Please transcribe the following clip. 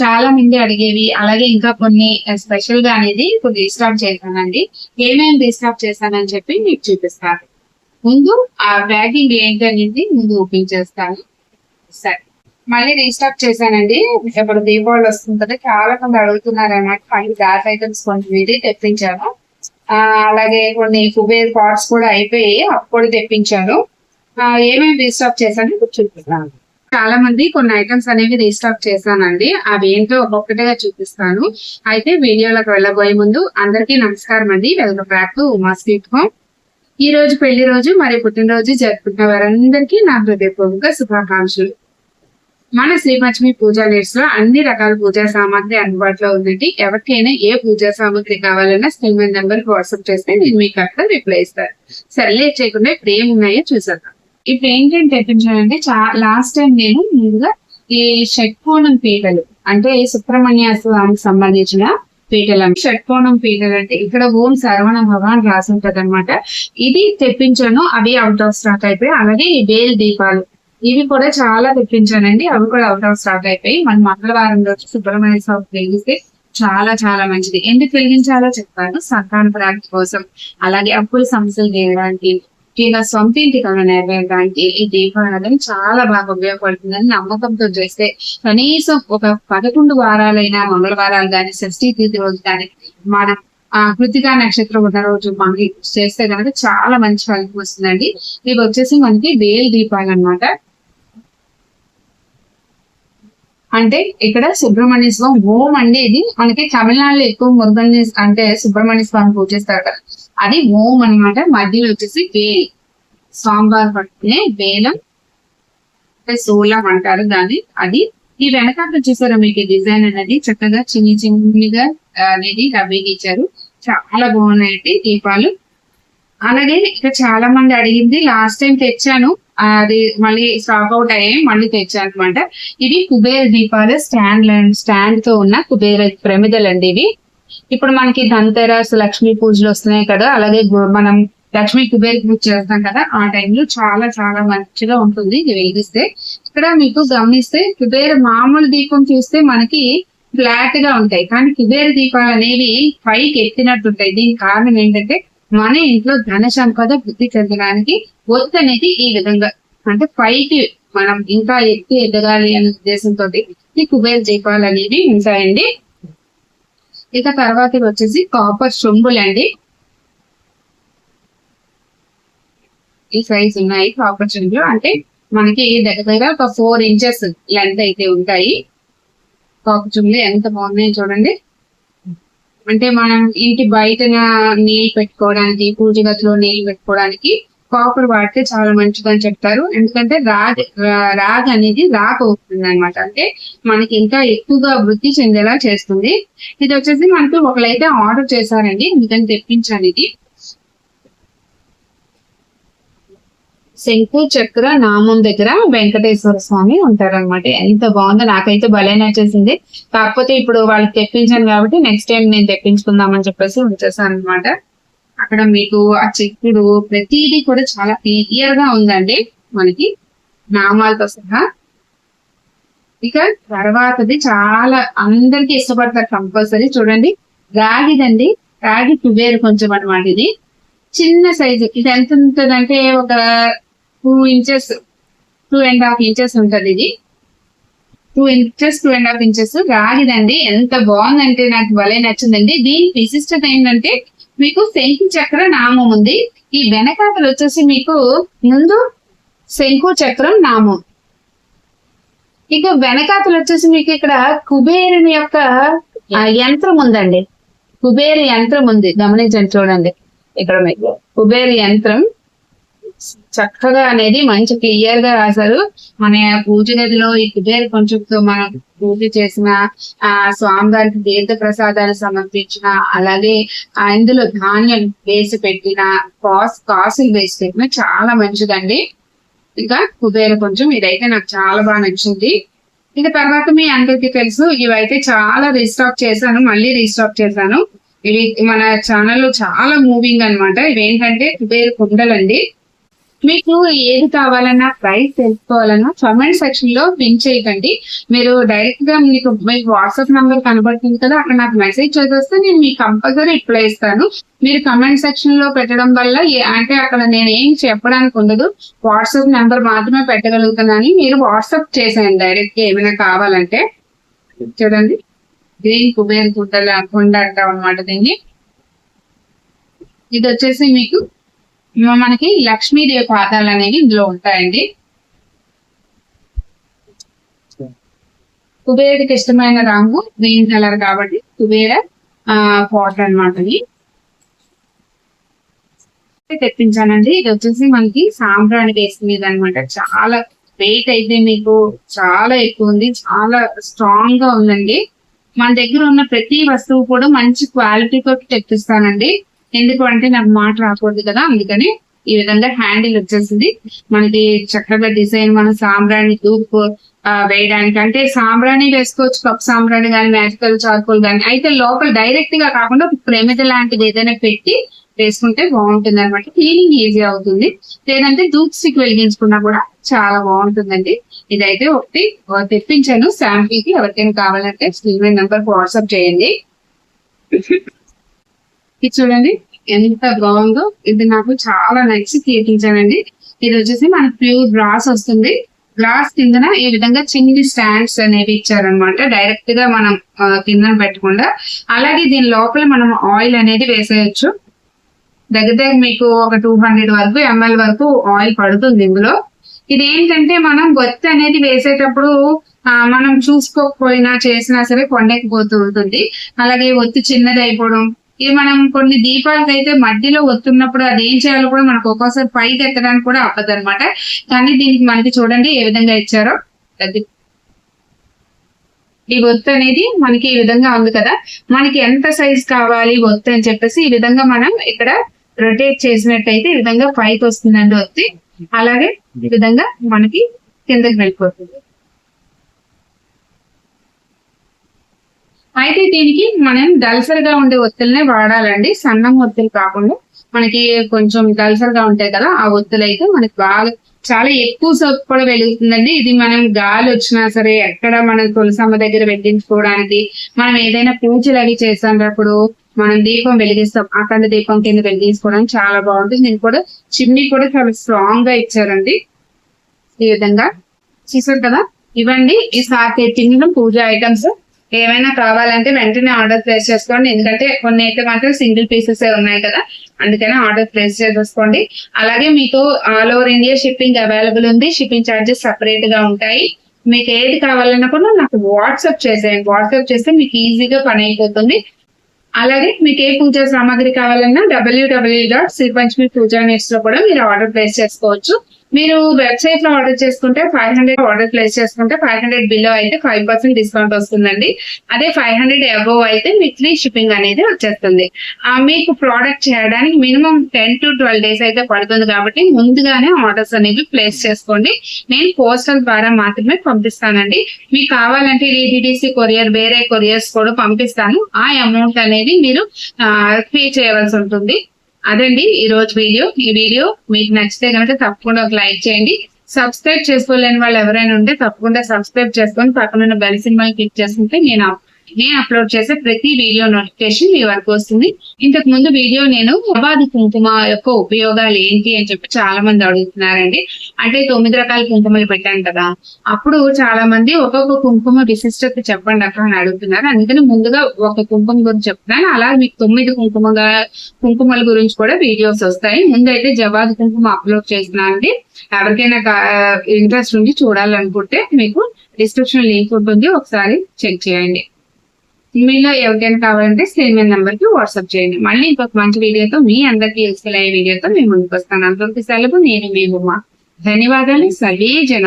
చాలా మంది అడిగేవి అలాగే ఇంకా కొన్ని స్పెషల్గా అనేది ఇప్పుడు రీస్టార్ట్ చేశానండి. ఏమేమి రీస్టార్ట్ చేశానని చెప్పి మీకు చూపిస్తాను. ముందు ఆ ప్యాకింగ్ ఏంటి అనేది ముందు ఓపెన్ చేస్తాను. సరే. మళ్ళీ రీస్టార్ట్ చేశానండి. ఇప్పుడు దీపావళి వస్తుంది కదా చాలా మంది అడుగుతున్నారు అన్నమాట ఫైవ్ గ్యాస్ ఐటమ్స్ కొంచెం ఇది తెప్పించాను. అలాగే కొన్ని కుబేర్ పార్ట్స్ కూడా అయిపోయి అప్పుడు తెప్పించాను. ఏమేమి రీస్టాక్ చేశాను ఇప్పుడు చూపిస్తాను. చాలా మంది కొన్ని ఐటమ్స్ అనేవి రీస్టాక్ చేశానండి. అవి ఏంటో ఒక్కొక్కటిగా చూపిస్తాను. అయితే వీడియోలోకి వెళ్ళబోయే ముందు అందరికీ నమస్కారం అండి. Welcome back to Uma sweet home. ఈ రోజు పెళ్ళి రోజు మరి పుట్టినరోజు జరుపుకున్న వారందరికీ నా హృదయపూర్వక శుభాకాంక్షలు. మన శ్రీపంచమి పూజా నేట్స్లో అన్ని రకాల పూజా సామాగ్రి అందుబాటులో ఉందండి. ఎవరికైనా ఏ పూజా సామాగ్రి కావాలన్నా స్క్రీన్ నెంబర్ వాట్సాప్ చేస్తే నేను మీకు అక్కడ రిప్లై ఇస్తాను. సరే చేయకుండా ఇప్పుడు ఏమున్నాయో చూసేద్దాం. ఇప్పుడు ఏంటంటే చూడండి చా లాస్ట్ టైం నేను ముందుగా ఈ షట్కోణం పీటలు అంటే సుబ్రహ్మణ్య స్వామికి సంబంధించిన పీటలు షట్కోణం పీటలు అంటే ఇక్కడ ఓం సరవణ భగవాన్ రాసి ఉంటది అనమాట ఇది తెప్పించాను అవి అవుట్ ఆఫ్ స్టాక్ అయిపోయి అలాగే ఈ బేల్ దీపాలు ఇవి కూడా చాలా తెప్పించానండి అవి కూడా అవుట్ ఆఫ్ స్టాక్ అయిపోయి మన మంగళవారం రోజు సుబ్రహ్మణ్య స్వామి వెలిగిస్తే చాలా చాలా మంచిది. ఎందుకు వెలిగించాలో చెప్తాను సంతాన ప్రాప్తి కోసం అలాగే అప్పుల సమస్యలు తీయడానికి ఇలా సొంత ఇంటి కళ నెరవేరడానికి ఈ దీపారాధన చాలా బాగా ఉపయోగపడుతుందని నమ్మకంతో చేస్తే కనీసం ఒక పదకొండు వారాలైనా మంగళవారాలు కానీ షష్ఠీ తిథి రోజు కానీ మనం ఆ కృతికా నక్షత్రం ఉన్న రోజు మనకి చేస్తే కనుక చాలా మంచి ఫలితం వస్తుందండి. ఇవి వచ్చేసి మనకి వేల్ దీపాలు అన్నమాట. అంటే ఇక్కడ సుబ్రహ్మణ్య స్వామి ఓం అనేది ఇది. మనకి తమిళనాడులో ఎక్కువ మురుగన్ అంటే సుబ్రహ్మణ్య స్వామి పూజిస్తారు కదా. అది ఓం అన్నమాట. మధ్యలో వచ్చేసి వేల్ సాంబార్ పట్టుకునే వేలం అంటే సోలం అంటారు దాన్ని. అది ఈ వెనకాల చూసారా మీకు డిజైన్ అనేది? చక్కగా చిన్ని చిన్నిగా అనేది రవి ఇచ్చారు చాలా బాగున్నాయండి దీపాలు. అలాగే ఇక్కడ చాలా మంది అడిగింది లాస్ట్ టైం తెచ్చాను. అది మళ్ళీ స్టాక్ అవుట్ అయ్యాయి మళ్ళీ తెచ్చాను అనమాట ఇది కుబేర దీపాలు స్టాండ్ స్టాండ్తో ఉన్న కుబేర ప్రమిదలు అండి ఇవి. ఇప్పుడు మనకి ధన్తెరస్ లక్ష్మీ పూజలు వస్తున్నాయి కదా. అలాగే మనం లక్ష్మీ కుబేర పూజ చేస్తాం కదా ఆ టైంలో చాలా చాలా మంచిగా ఉంటుంది. ఇది వెలిగిస్తే. ఇక్కడ మీకు గమనిస్తే కుబేర మామూలు దీపం చూస్తే మనకి ఫ్లాట్గా ఉంటాయి. కానీ కుబేర దీపాలు అనేవి పైకి ఎత్తినట్టు ఉంటాయి దీనికి కారణం ఏంటంటే మన ఇంట్లో ధన సంపద వృద్ధి చెందడానికి ఒత్తి అనేది ఈ విధంగా అంటే పైకి మనం ఇంకా ఎత్తి ఎదగాలి అనే ఉద్దేశంతో ఈ కుబేర దీపాలు అనేవి ఉంటాయండి. ఇక తర్వాత వచ్చేసి కాపర్ చెంబులు అండి. ఈ సైజ్ ఉన్నాయి కాపర్ చెంబులు అంటే మనకి దగ్గర దగ్గర ఒక ఫోర్ ఇంచెస్ లెంత్ అయితే ఉంటాయి. కాపర్ చెంబులు ఎంత బాగున్నాయి చూడండి. అంటే మనం ఇంటి బయట నీళ్ళు పెట్టుకోవడానికి పూజ గదిలో నీళ్ళు పెట్టుకోవడానికి కాపర్ వాడితే చాలా మంచిదని చెప్తారు. ఎందుకంటే రాగ్ రాగ్ అనేది రాక్ అవుతుంది అనమాట అంటే మనకి ఇంకా ఎక్కువగా వృద్ధి చెందేలా చేస్తుంది. ఇది వచ్చేసి మనకి ఒకళ్ళైతే ఆర్డర్ చేశారండి. మీకని తెప్పించాను ఇది. శంకు చక్ర నామం దగ్గర వెంకటేశ్వర స్వామి ఉంటారనమాట ఎంత బాగుందో నాకైతే భలే నచ్చేసింది. కాకపోతే ఇప్పుడు వాళ్ళకి తెప్పించాను కాబట్టి నెక్స్ట్ టైం నేను తెప్పించుకుందామని చెప్పేసి ఉంచేసాను అనమాట అక్కడ మీకు ఆ చెక్కుడు ప్రతిదీ కూడా చాలా క్లియర్గా ఉందండి. మనకి నామాలతో సహా. ఇక తర్వాతది చాలా అందరికి ఇష్టపడతారు కంపల్సరీ చూడండి రాగిదండి. రాగి కుబేరు కొంచెం అనమాట ఇది. చిన్న సైజు ఇది ఎంత ఉంటుందంటే ఒక two inches two and half inches ఉంటుంది ఇది. Two inches two and half inches రాగిదండి ఎంత బాగుందంటే నాకు భలే నచ్చిందండి. దీని విశిష్టత ఏంటంటే మీకు శంకు చక్ర నామం ఉంది. ఈ వెనకాతలు వచ్చేసి మీకు ముందు శంకు చక్రం నామం. ఇక వెనకాతలు వచ్చేసి మీకు ఇక్కడ కుబేరుని యొక్క యంత్రం ఉందండి. కుబేరు యంత్రం ఉంది. గమనించండి చూడండి. ఇక్కడ మీకు కుబేరు యంత్రం చక్కగా అనేది మంచి క్లియర్గా రాశారు. మన పూజ గదిలో ఈ కుబేర కొంచెంతో మనం పూజ చేసిన ఆ స్వామివారికి తీర్థ ప్రసాదాలు సమర్పించిన అలాగే ఆ ఇందులో ధాన్యం వేసి పెట్టిన కాస్ కాసులు వేసి పెట్టిన చాలా మంచిదండి. ఇంకా కుబేర కొంచెం ఇదైతే నాకు చాలా బాగా నచ్చింది. ఇక తర్వాత మీ అందరికీ తెలుసు ఇవైతే చాలా రీస్టాక్ చేశాను మళ్ళీ రీస్టాక్ చేశాను. ఇవి మన ఛానల్లో చాలా మూవింగ్ అన్నమాట. ఇవేంటంటే కుబేర కుండలండి. మీకు ఏది కావాలన్నా ప్రైస్ తెలుసుకోవాలన్నా కామెంట్ సెక్షన్లో పిన్ చేయకండి. మీరు డైరెక్ట్గా మీకు మీకు వాట్సాప్ నంబర్ కనబడుతుంది కదా అక్కడ నాకు మెసేజ్ చేసేస్తే నేను మీకు కంపల్సరీ రిప్లై ఇస్తాను. మీరు కమెంట్ సెక్షన్లో పెట్టడం వల్ల అంటే అక్కడ నేను ఏం చెప్పడానికి ఉండదు. వాట్సాప్ నెంబర్ మాత్రమే పెట్టగలుగుతున్నాను మీరు వాట్సాప్ చేసేయండి డైరెక్ట్గా ఏమైనా కావాలంటే. చూడండి. గ్రీన్ కుబేర్ గుడ్డల కొండ అంటాం అనమాట దీన్ని. ఇది వచ్చేసి మీకు మనకి లక్ష్మీదేవి పాదాలు అనేవి ఇందులో ఉంటాయండి. కుబేరుడికి ఇష్టమైన రంగు గ్రీన్ కలర్ కాబట్టి కుబేర పాటర్ అనమాట తెప్పించానండి. ఇది వచ్చేసి మనకి సాంబ్రాణి బేస్ మీద అనమాట చాలా వెయిట్ అయితే మీకు చాలా ఎక్కువ ఉంది. చాలా స్ట్రాంగ్గా ఉందండి. మన దగ్గర ఉన్న ప్రతి వస్తువు కూడా మంచి క్వాలిటీతో తెప్పిస్తానండి. ఎందుకు అంటే నాకు మాట రాకూడదు కదా అందుకని ఈ విధంగా హ్యాండిల్ వచ్చేసింది. మనకి చక్కగా డిజైన్ మన సాంబ్రాణి దూప్ వేయడానికి. అంటే సాంబ్రాణి వేసుకోవచ్చు కప్ సాంబ్రాణి కానీ మ్యాజికల్ చార్కోల్ కానీ అయితే లోపల డైరెక్ట్గా కాకుండా ప్రమిద లాంటిది ఏదైనా పెట్టి వేసుకుంటే బాగుంటుంది అనమాట క్లీనింగ్ ఈజీ అవుతుంది. లేదంటే దూప్ స్టిక్ వెలిగించుకున్నా కూడా చాలా బాగుంటుందండి. ఇదైతే ఒకటి తెప్పించాను. శాంపిల్కి ఎవరికైనా కావాలంటే స్క్రీన్ నెంబర్ వాట్సాప్ చేయండి. ఇది చూడండి ఎంత బాగుందో. ఇది నాకు చాలా నచ్చి తీయించానండి ఇది వచ్చేసి మనకు ప్యూర్ గ్లాస్ వస్తుంది. గ్లాస్ కిందన ఈ విధంగా చిన్ని స్టాండ్స్ అనేవి ఇచ్చారనమాట డైరెక్ట్గా మనం కింద కిందన పెట్టకుండా. అలాగే దీని లోపల మనం ఆయిల్ అనేది వేసేయచ్చు. దగ్గర దగ్గర మీకు ఒక టూ హండ్రెడ్ వరకు ఎంఎల్ వరకు ఆయిల్ పడుతుంది ఇందులో. ఇది ఏంటంటే మనం గొత్త అనేది వేసేటప్పుడు మనం చూసుకోకపోయినా చేసినా సరే కొండెక్కిపోతూ ఉంటుంది. అలాగే ఒత్తి చిన్నది అయిపోవడం ఇది మనం కొన్ని దీపాలకి అయితే మధ్యలో వస్తున్నప్పుడు అది ఏం చేయాలో కూడా మనకు ఒక్కోసారి పైకి ఎత్తడానికి కూడా అవ్వదు అనమాట కానీ దీనికి మనకి చూడండి ఏ విధంగా ఇచ్చారో. అది ఈ ఒత్తు అనేది మనకి ఈ విధంగా ఉంది కదా. మనకి ఎంత సైజ్ కావాలి ఒత్తు అని చెప్పేసి ఈ విధంగా మనం ఇక్కడ రొటేట్ చేసినట్టయితే ఈ విధంగా పైకి వస్తుందండి ఒత్తి. అలాగే ఈ విధంగా మనకి కిందకి వెళ్ళిపోతుంది. అయితే దీనికి మనం దళసరిగా ఉండే ఒత్తులనే వాడాలండి. సన్నం ఒత్తులు కాకుండా మనకి కొంచెం దళసరిగా ఉంటాయి కదా ఆ ఒత్తులు అయితే మనకి బాగా చాలా ఎక్కువ సోప్ కూడా వెలుగుతుందండి. ఇది మనం గాలి వచ్చినా సరే ఎక్కడ మనం తులసమ్మ దగ్గర వెలిగించుకోవడానికి మనం ఏదైనా పూజలు అవి చేసినప్పుడు మనం దీపం వెలిగిస్తాం. అఖండ దీపం కింద వెలిగించుకోవడానికి చాలా బాగుంటుంది. దీనికి కూడా చిమ్నీ కూడా చాలా స్ట్రాంగ్గా ఇచ్చారండి. ఈ విధంగా చూసారు కదా? ఇవ్వండి. ఈ సార్ తెచ్చిన పూజ ఐటమ్స్ ఏమైనా కావాలంటే వెంటనే ఆర్డర్ ప్లేస్ చేసుకోండి. ఎందుకంటే కొన్ని అయితే మాత్రం సింగిల్ పీసెస్ ఉన్నాయి కదా అందుకని ఆర్డర్ ప్లేస్ చేసేసుకోండి. అలాగే మీకు all over India shipping available ఉంది. షిప్పింగ్ ఛార్జెస్ సపరేట్గా ఉంటాయి. మీకు ఏది కావాలన్నా కూడా నాకు వాట్సాప్ చేసేయండి. వాట్సాప్ చేస్తే మీకు ఈజీగా పని అయిపోతుంది. అలాగే మీకు ఏ పూజా సామాగ్రి కావాలన్నా డబ్ల్యూడబ్ల్యూ డాట్ శ్రీపంచమి పూజా నెట్స్లో కూడా మీరు ఆర్డర్ ప్లేస్ చేసుకోవచ్చు. మీరు వెబ్సైట్లో ఆర్డర్ చేసుకుంటే ఫైవ్ హండ్రెడ్ ఆర్డర్ ప్లేస్ చేసుకుంటే ఫైవ్ హండ్రెడ్ బిలో అయితే ఫైవ్ పర్సెంట్ డిస్కౌంట్ వస్తుందండి. అదే ఫైవ్ హండ్రెడ్ అబోవ్ అయితే మీకు ఫ్రీ షిప్పింగ్ అనేది వచ్చేస్తుంది. మీకు ప్రోడక్ట్ చేయడానికి minimum ten to twelve days అయితే పడుతుంది కాబట్టి ముందుగానే ఆర్డర్స్ అనేవి ప్లేస్ చేసుకోండి. నేను పోస్టల్ ద్వారా మాత్రమే పంపిస్తానండి. మీకు కావాలంటే డిటిడిసి కొరియర్ వేరే కొరియర్స్ కూడా పంపిస్తాను. ఆ అమౌంట్ అనేది మీరు పే చేయవలసి ఉంటుంది. అదండి ఈ రోజు వీడియో. ఈ వీడియో మీకు నచ్చితే కనుక తప్పకుండా ఒక లైక్ చేయండి. సబ్స్క్రైబ్ చేసుకోలేని వాళ్ళు ఎవరైనా ఉంటే తప్పకుండా సబ్స్క్రైబ్ చేసుకొని పక్కన ఉన్న బెల్ సినిమా క్లిక్ చేసుకుంటే నేను నేను అప్లోడ్ చేసే ప్రతి వీడియో నోటిఫికేషన్ మీ వరకు వస్తుంది. ఇంతకు ముందు వీడియో నేను అబాది కుంకుమ యొక్క ఉపయోగాలు ఏంటి అని చెప్పి చాలా మంది అడుగుతున్నారండి. అంటే తొమ్మిది రకాల కుంకుమలు పెట్టాను కదా. అప్పుడు చాలా మంది ఒక్కొక్క కుంకుమ విశిష్టత చెప్పండి అక్కడ అని అడుగుతున్నారు. అందుకని ముందుగా ఒక కుంకుమ గురించి చెప్తున్నాను. అలా మీకు తొమ్మిది కుంకుమగా కుంకుమల గురించి కూడా వీడియోస్ వస్తాయి. ముందు అయితే జవాదు కుంకుమ అప్లోడ్ చేస్తున్నానండి ఎవరికైనా ఇంట్రెస్ట్ ఉండి చూడాలనుకుంటే మీకు డిస్క్రిప్షన్ లింక్ ఉంటుంది. ఒకసారి చెక్ చేయండి. మీలో ఎవరికైనా కావాలంటే స్క్రీన్ మీద నెంబర్కి వాట్సాప్ చేయండి. మళ్ళీ ఇంకొక మంచి వీడియోతో మీ అందరికీ యూస్ఫుల్ అయ్యే వీడియోతో మేము ముందుకు వస్తాను అందరికీ సెలవు. నేను మీ ఉమా. ధన్యవాదాలు. సర్వే జన.